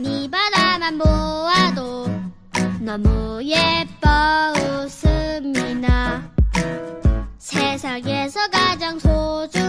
가만히 바라만 보아도 너무 예뻐 웃음이 나 세상에서 가장 소중